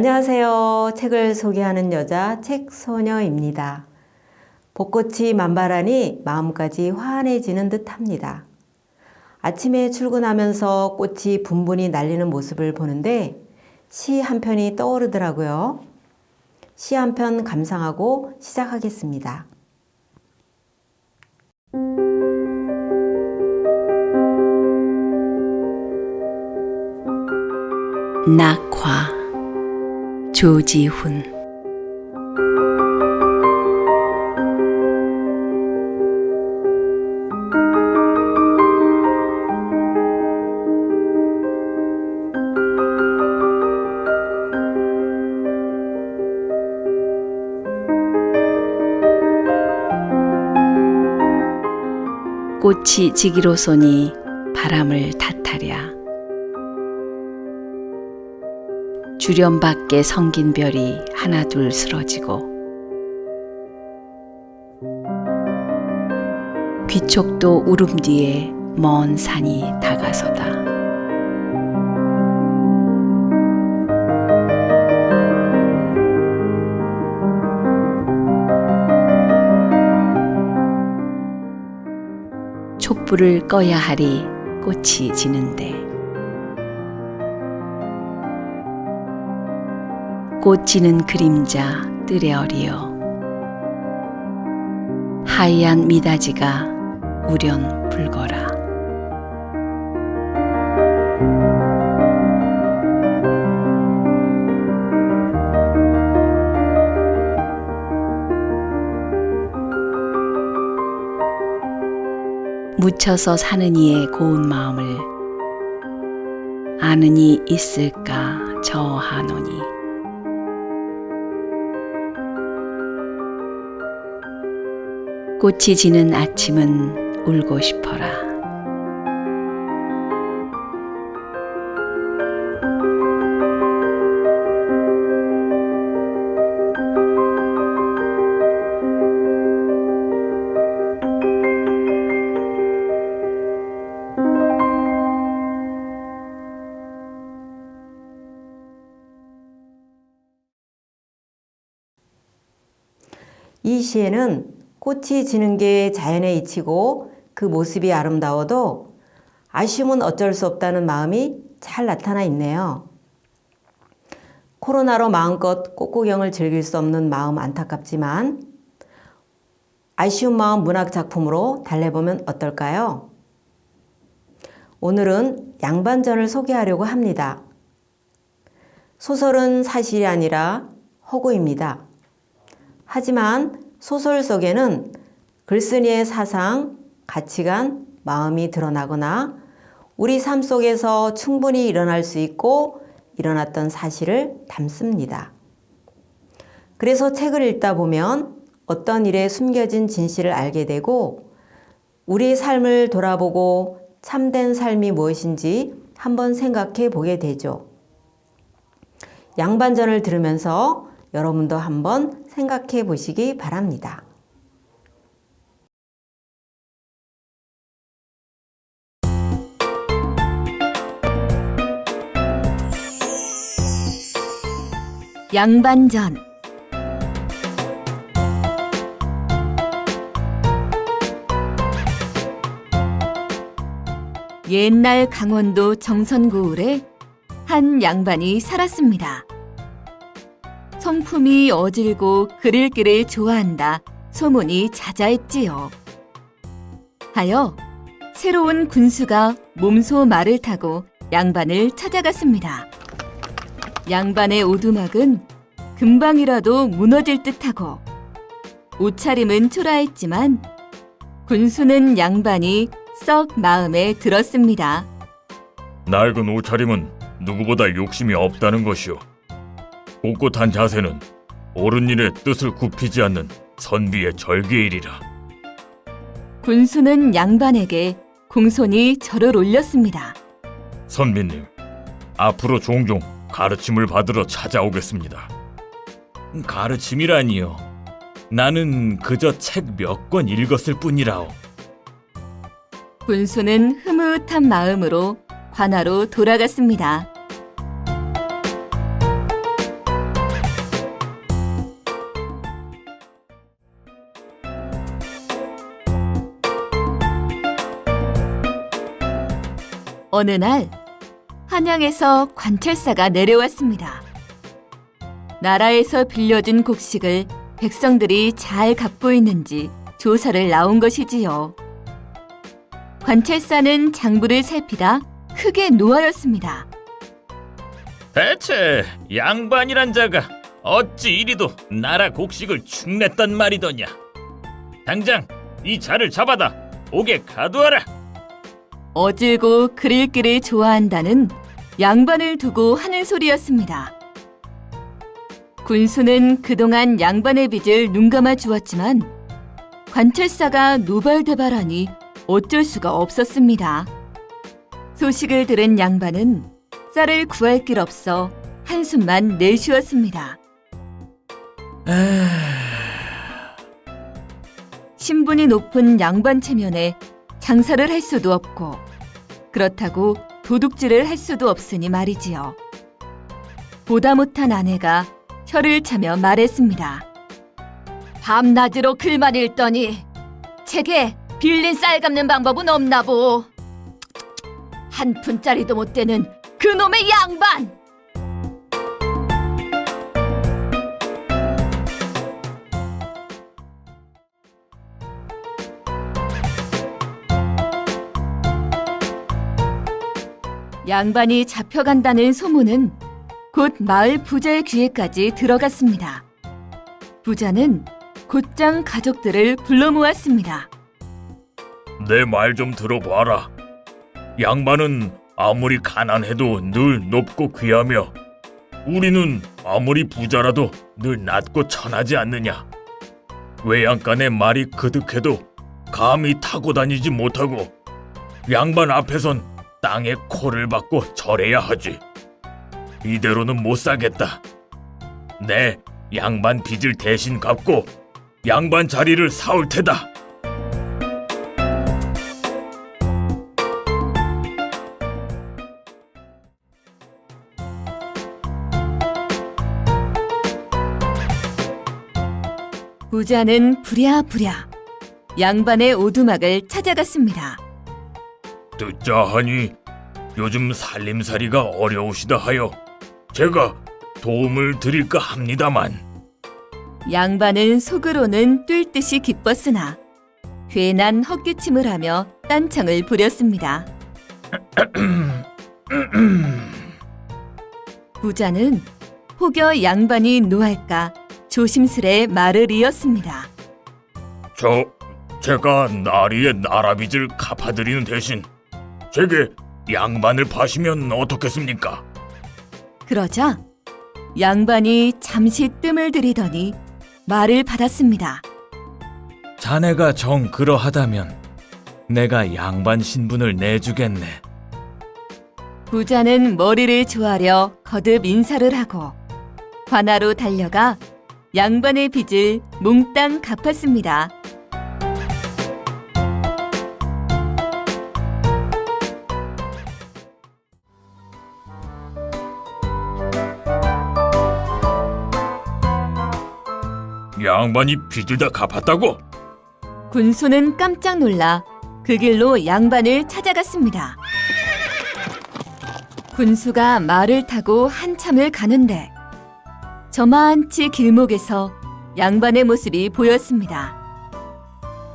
안녕하세요. 책을 소개하는 여자 책소녀입니다. 벚꽃이 만발하니 마음까지 환해지는 듯 합니다. 아침에 출근하면서 꽃이 분분히 날리는 모습을 보는데 시 한 편이 떠오르더라고요. 시 한 편 감상하고 시작하겠습니다. 낙화 조지훈. 꽃이 지기로 소니 바람을 탓하랴 주련 밖에 성긴 별이 하나 둘 쓰러지고 귀촉도 울음 뒤에 먼 산이 다가서다. 촛불을 꺼야 하리 꽃이 지는데 꽃 지는 그림자 어리어 하얀 미다지가 우련 불거라. 묻혀서 사는 이의 고운 마음을 아는 이 있을까 저 하노니 꽃이 지는 아침은 울고 싶어라. 이 시에는 꽃이 지는 게 자연의 이치고 그 모습이 아름다워도 아쉬움은 어쩔 수 없다는 마음이 잘 나타나 있네요. 코로나로 마음껏 꽃구경을 즐길 수 없는 마음 안타깝지만 아쉬운 마음 문학 작품으로 달래보면 어떨까요? 오늘은 양반전을 소개하려고 합니다. 소설은 사실이 아니라 허구입니다. 하지만 소설 속에는 글쓴이의 사상, 가치관, 마음이 드러나거나 우리 삶 속에서 충분히 일어날 수 있고 일어났던 사실을 담습니다. 그래서 책을 읽다 보면 어떤 일에 숨겨진 진실을 알게 되고 우리의 삶을 돌아보고 참된 삶이 무엇인지 한번 생각해 보게 되죠. 양반전을 들으면서 여러분도 한번 생각해 보시기 바랍니다. 양반전 옛날 강원도 정선고을에 한 양반이 살았습니다. 성품이 어질고 그릴 길을 좋아한다 소문이 자자했지요. 하여 새로운 군수가 몸소 말을 타고 양반을 찾아갔습니다. 양반의 오두막은 금방이라도 무너질 듯하고 옷차림은 초라했지만 군수는 양반이 썩 마음에 들었습니다. 낡은 옷차림은 누구보다 욕심이 없다는 것이오. 꼿꼿한 자세는 옳은 일의 뜻을 굽히지 않는 선비의 절개일이라. 군수는 양반에게 공손히 절을 올렸습니다. 선비님, 앞으로 종종 가르침을 받으러 찾아오겠습니다. 가르침이라니요. 나는 그저 책 몇 권 읽었을 뿐이라오. 군수는 흐뭇한 마음으로 관하로 돌아갔습니다. 어느 날 한양에서 관찰사가 내려왔습니다. 나라에서 빌려준 곡식을 백성들이 잘 갚고 있는지 조사를 나온 것이지요. 관찰사는 장부를 살피다 크게 노하였습니다. 대체 양반이란 자가 어찌 이리도 나라 곡식을 축냈단 말이더냐? 당장 이 자를 잡아다 옥에 가두어라. 어질고 글 읽기를 좋아한다는 양반을 두고 하는 소리였습니다. 군수는 그동안 양반의 빚을 눈감아 주었지만 관찰사가 노발대발하니 어쩔 수가 없었습니다. 소식을 들은 양반은 쌀을 구할 길 없어 한숨만 내쉬었습니다. 신분이 높은 양반 체면에 장사를 할 수도 없고 그렇다고 도둑질을 할 수도 없으니 말이지요. 보다 못한 아내가 혀를 차며 말했습니다. 밤낮으로 글만 읽더니 책에 빌린 쌀 갚는 방법은 없나 보. 한 푼짜리도 못 되는 그놈의 양반! 양반이 잡혀간다는 소문은 곧 마을 부자의 귀에까지 들어갔습니다. 부자는 곧장 가족들을 불러 모았습니다. 내 말 좀 들어봐라. 양반은 아무리 가난해도 늘 높고 귀하며 우리는 아무리 부자라도 늘 낮고 천하지 않느냐. 외양간의 말이 그득해도 감히 타고 다니지 못하고 양반 앞에선 땅에 코를 박고 절해야 하지. 이대로는 못 사겠다. 내 양반 빚을 대신 갚고 양반 자리를 사올 테다. 부자는 부랴부랴 양반의 오두막을 찾아갔습니다. 듣자 하니 요즘 살림살이가 어려우시다 하여 제가 도움을 드릴까 합니다만 양반은 속으로는 뛸 듯이 기뻤으나 괜한 헛기침을 하며 딴청을 부렸습니다. 부자는 혹여 양반이 노할까 조심스레 말을 이었습니다. 저 제가 나리의 나라빚을 갚아드리는 대신 제게 양반을 파시면 어떻겠습니까? 그러자 양반이 잠시 뜸을 들이더니 말을 받았습니다. 자네가 정 그러하다면 내가 양반 신분을 내주겠네. 부자는 머리를 조아려 거듭 인사를 하고 관하로 달려가 양반의 빚을 몽땅 갚았습니다. 양반이 빚을 다 갚았다고? 군수는 깜짝 놀라 그 길로 양반을 찾아갔습니다. 군수가 말을 타고 한참을 가는데 저만치 길목에서 양반의 모습이 보였습니다.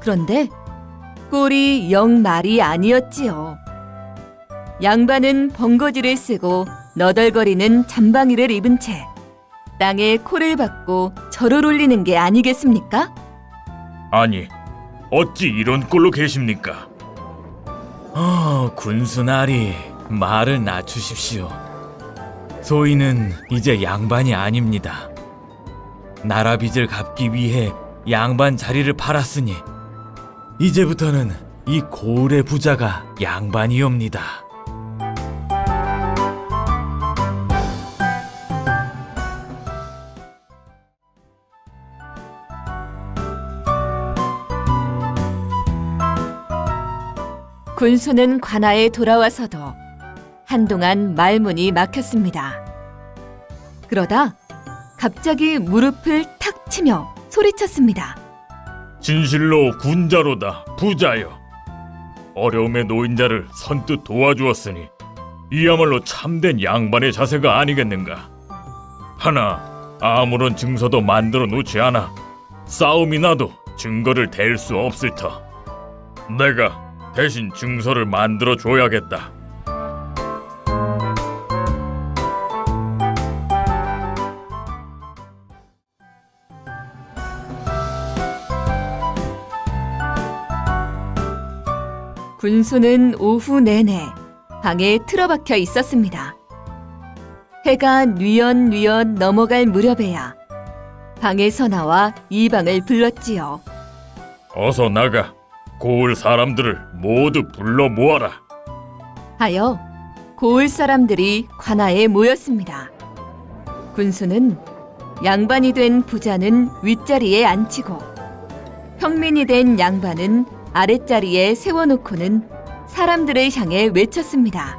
그런데 꼴이 영 말이 아니었지요. 양반은 번거지를 쓰고 너덜거리는 잠방이를 입은 채 땅에 코를 박고 절을 올리는 게 아니겠습니까? 아니, 어찌 이런 꼴로 계십니까? 어, 군수나리, 말을 낮추십시오. 소인은 이제 양반이 아닙니다. 나라 빚을 갚기 위해 양반 자리를 팔았으니 이제부터는 이 고을의 부자가 양반이옵니다. 군수는 관아에 돌아와서도 한동안 말문이 막혔습니다. 그러다 갑자기 무릎을 탁 치며 소리쳤습니다. 진실로 군자로다, 부자여. 어려움에 놓인 자를 선뜻 도와주었으니 이야말로 참된 양반의 자세가 아니겠는가. 하나 아무런 증서도 만들어 놓지 않아 싸움이 나도 증거를 댈 수 없을 터. 내가 대신 증서를 만들어 줘야겠다. 군수는 오후 내내 방에 틀어박혀 있었습니다. 해가 뉘엿뉘엿 넘어갈 무렵에야 방에서 나와 이방을 불렀지요. 어서 나가 고을 사람들을 모두 불러 모아라. 하여 고을 사람들이 관아에 모였습니다. 군수는 양반이 된 부자는 윗자리에 앉히고 평민이 된 양반은 아랫자리에 세워놓고는 사람들을 향해 외쳤습니다.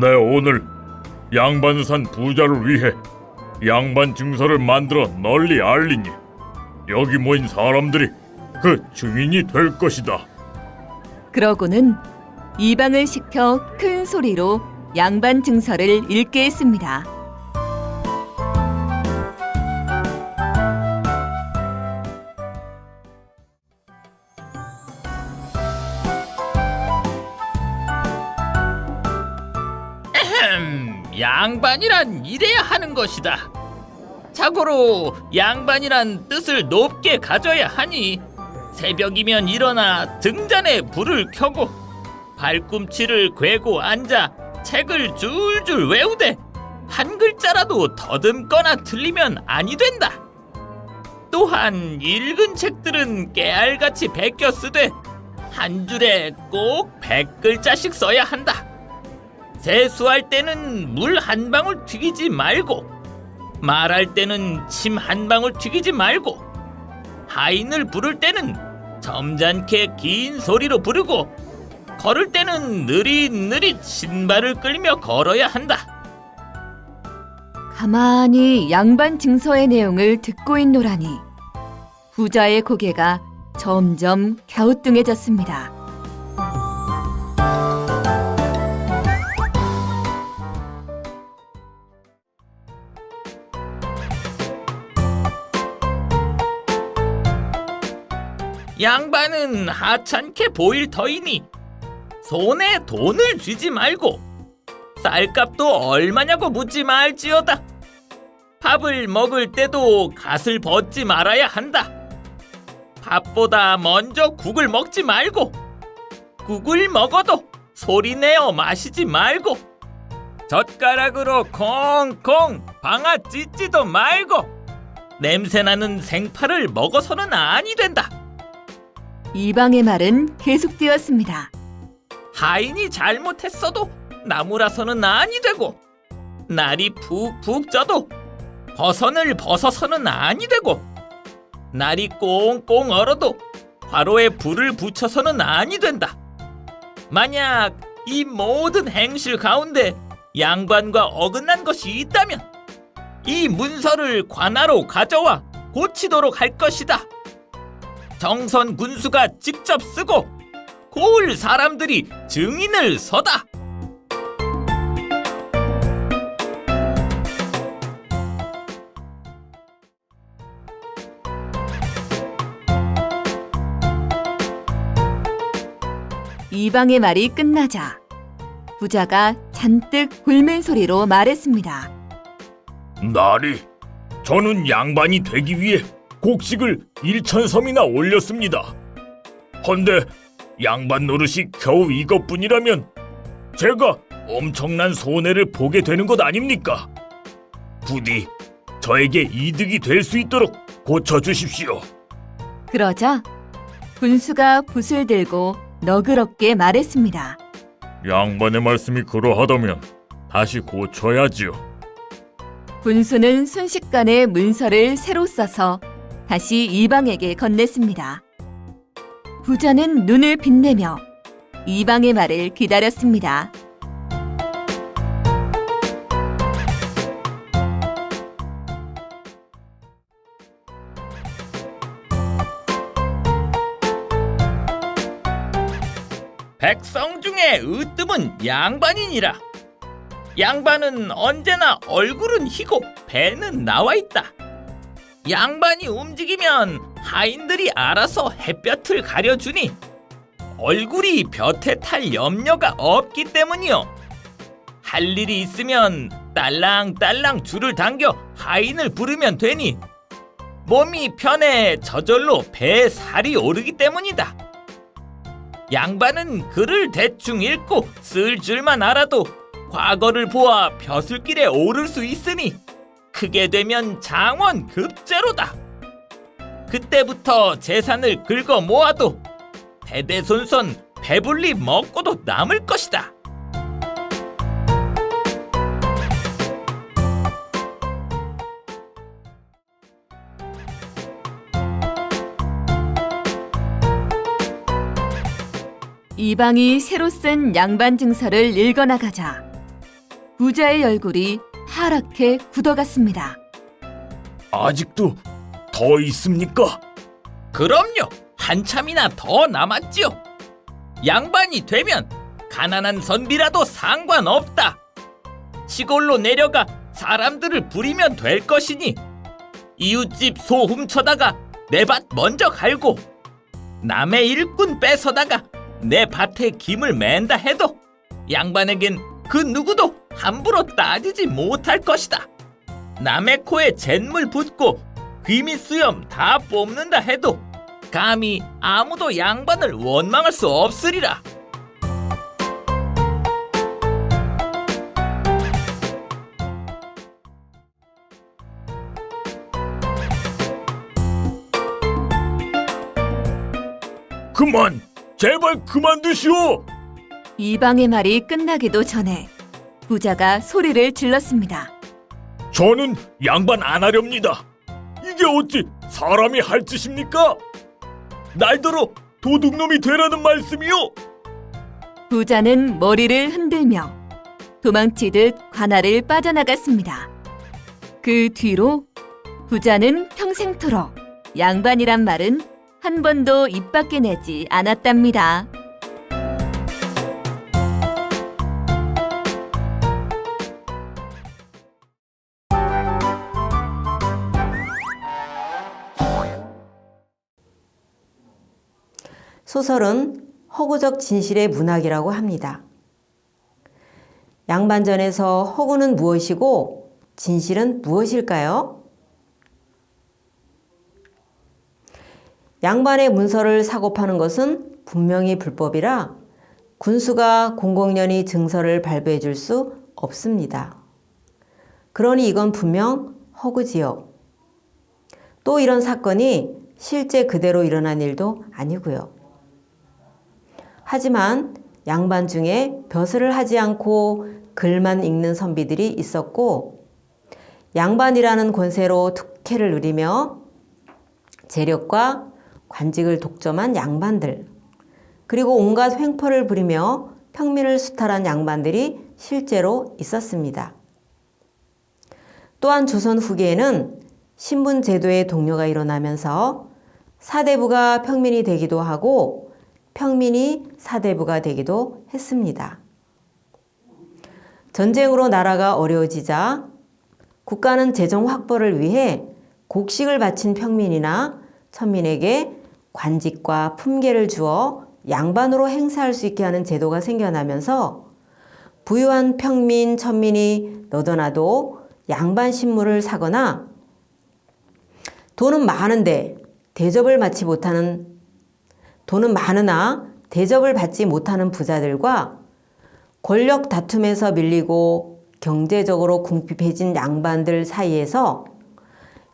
내 오늘 양반산 부자를 위해 양반 증서를 만들어 널리 알리니 여기 모인 사람들이 그 증인이 될 것이다. 그러고는 이방을 시켜 큰 소리로 양반 증서를 읽게 했습니다. 음, 양반이란 이래야 하는 것이다. 자고로 양반이란 뜻을 높게 가져야 하니 새벽이면 일어나 등잔에 불을 켜고 발꿈치를 괴고 앉아 책을 줄줄 외우되 한 글자라도 더듬거나 틀리면 아니 된다. 또한 읽은 책들은 깨알같이 베껴 쓰되 한 줄에 꼭 백 글자씩 써야 한다. 세수할 때는 물 한 방울 튀기지 말고 말할 때는 침 한 방울 튀기지 말고 하인을 부를 때는 점잖게 긴 소리로 부르고 걸을 때는 느릿느릿 신발을 끌며 걸어야 한다. 가만히 양반 증서의 내용을 듣고 있노라니 부자의 고개가 점점 갸우뚱해졌습니다. 양반은 하찮게 보일 터이니 손에 돈을 쥐지 말고 쌀값도 얼마냐고 묻지 말지어다. 밥을 먹을 때도 갓을 벗지 말아야 한다. 밥보다 먼저 국을 먹지 말고 국을 먹어도 소리 내어 마시지 말고 젓가락으로 콩콩 방아 찢지도 말고 냄새나는 생파를 먹어서는 아니 된다. 이방의 말은 계속되었습니다. 하인이 잘못했어도 나무라서는 아니 되고 날이 푹푹 쪄도 버선을 벗어서는 아니 되고 날이 꽁꽁 얼어도 화로에 불을 붙여서는 아니 된다. 만약 이 모든 행실 가운데 양반과 어긋난 것이 있다면 이 문서를 관하로 가져와 고치도록 할 것이다. 정선 군수가 직접 쓰고 고을 사람들이 증인을 서다. 이방의 말이 끝나자 부자가 잔뜩 굴맨 소리로 말했습니다. 나리, 저는 양반이 되기 위해 곡식을 일천섬이나 올렸습니다. 헌데 양반 노릇이 겨우 이것뿐이라면 제가 엄청난 손해를 보게 되는 것 아닙니까? 부디 저에게 이득이 될 수 있도록 고쳐 주십시오. 그러자 군수가 붓을 들고 너그럽게 말했습니다. 양반의 말씀이 그러하다면 다시 고쳐야지요. 군수는 순식간에 문서를 새로 써서 다시 이방에게 건넸습니다. 부자는 눈을 빛내며 이방의 말을 기다렸습니다. 백성 중에 으뜸은 양반이니라. 양반은 언제나 얼굴은 희고 배는 나와 있다. 양반이 움직이면 하인들이 알아서 햇볕을 가려주니 얼굴이 볕에 탈 염려가 없기 때문이요. 할 일이 있으면 딸랑딸랑 줄을 당겨 하인을 부르면 되니 몸이 편해 저절로 배에 살이 오르기 때문이다. 양반은 글을 대충 읽고 쓸 줄만 알아도 과거를 보아 벼슬길에 오를 수 있으니 크게 되면 장원 급제로다. 그때부터 재산을 긁어 모아도 대대손손 배불리 먹고도 남을 것이다. 이방이 새로 쓴 양반 증서를 읽어나가자 부자의 얼굴이 하얗게 굳어갔습니다. 아직도 더 있습니까? 그럼요. 한참이나 더 남았지요. 양반이 되면 가난한 선비라도 상관없다. 시골로 내려가 사람들을 부리면 될 것이니 이웃집 소 훔쳐다가 내 밭 먼저 갈고 남의 일꾼 뺏어다가 내 밭에 김을 맨다 해도 양반에겐 그 누구도 함부로 따지지 못할 것이다. 남의 코에 잿물 붓고 귀밑 수염 다 뽑는다 해도 감히 아무도 양반을 원망할 수 없으리라. 그만! 제발 그만두시오! 이방의 말이 끝나기도 전에 부자가 소리를 질렀습니다. 저는 양반 안 하렵니다. 이게 어찌 사람이 할 짓입니까? 날더러 도둑놈이 되라는 말씀이요? 부자는 머리를 흔들며 도망치듯 관아를 빠져나갔습니다. 그 뒤로 부자는 평생토록 양반이란 말은 한 번도 입 밖에 내지 않았답니다. 소설은 허구적 진실의 문학이라고 합니다. 양반전에서 허구는 무엇이고 진실은 무엇일까요? 양반의 문서를 사고 파는 것은 분명히 불법이라 군수가 공공연히 증서를 발부해 줄 수 없습니다. 그러니 이건 분명 허구지요. 또 이런 사건이 실제 그대로 일어난 일도 아니고요. 하지만 양반 중에 벼슬을 하지 않고 글만 읽는 선비들이 있었고 양반이라는 권세로 특혜를 누리며 재력과 관직을 독점한 양반들 그리고 온갖 횡포를 부리며 평민을 수탈한 양반들이 실제로 있었습니다. 또한 조선 후기에는 신분 제도의 동료가 일어나면서 사대부가 평민이 되기도 하고 평민이 사대부가 되기도 했습니다. 전쟁으로 나라가 어려워지자 국가는 재정 확보를 위해 곡식을 바친 평민이나 천민에게 관직과 품계를 주어 양반으로 행사할 수 있게 하는 제도가 생겨나면서 부유한 평민, 천민이 너도나도 양반 신물을 사거나 돈은 많은데 대접을 받지 못하는 돈은 많으나 대접을 받지 못하는 부자들과 권력 다툼에서 밀리고 경제적으로 궁핍해진 양반들 사이에서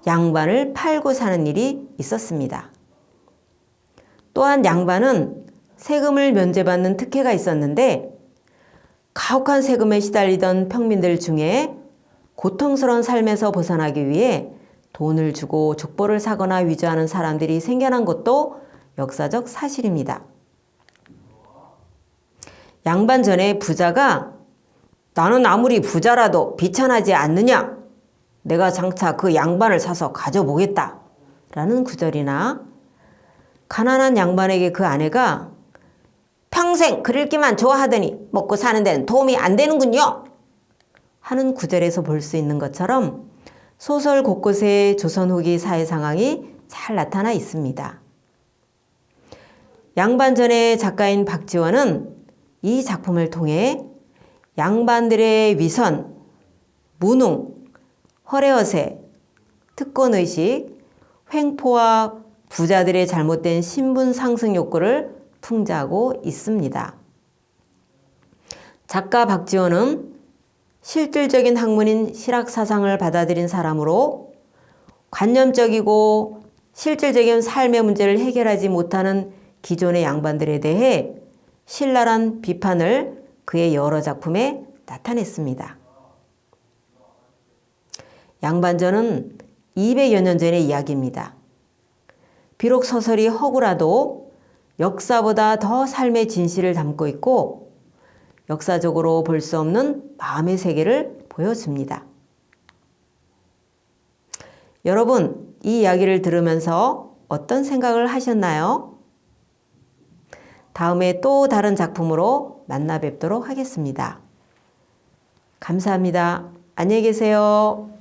양반을 팔고 사는 일이 있었습니다. 또한 양반은 세금을 면제받는 특혜가 있었는데 가혹한 세금에 시달리던 평민들 중에 고통스러운 삶에서 벗어나기 위해 돈을 주고 족보를 사거나 위조하는 사람들이 생겨난 것도 역사적 사실입니다. 양반 전에 부자가 나는 아무리 부자라도 비천하지 않느냐? 내가 장차 그 양반을 사서 가져보겠다. 라는 구절이나 가난한 양반에게 그 아내가 평생 그릴기만 좋아하더니 먹고 사는 데는 도움이 안 되는군요. 하는 구절에서 볼 수 있는 것처럼 소설 곳곳에 조선 후기 사회 상황이 잘 나타나 있습니다. 양반전의 작가인 박지원은 이 작품을 통해 양반들의 위선, 무능, 허례허세, 특권의식, 횡포와 부자들의 잘못된 신분 상승 욕구를 풍자하고 있습니다. 작가 박지원은 실질적인 학문인 실학 사상을 받아들인 사람으로 관념적이고 실질적인 삶의 문제를 해결하지 못하는 기존의 양반들에 대해 신랄한 비판을 그의 여러 작품에 나타냈습니다. 양반전은 200여 년 전의 이야기입니다. 비록 서설이 허구라도 역사보다 더 삶의 진실을 담고 있고 역사적으로 볼 수 없는 마음의 세계를 보여줍니다. 여러분, 이 이야기를 들으면서 어떤 생각을 하셨나요? 다음에 또 다른 작품으로 만나 뵙도록 하겠습니다. 감사합니다. 안녕히 계세요.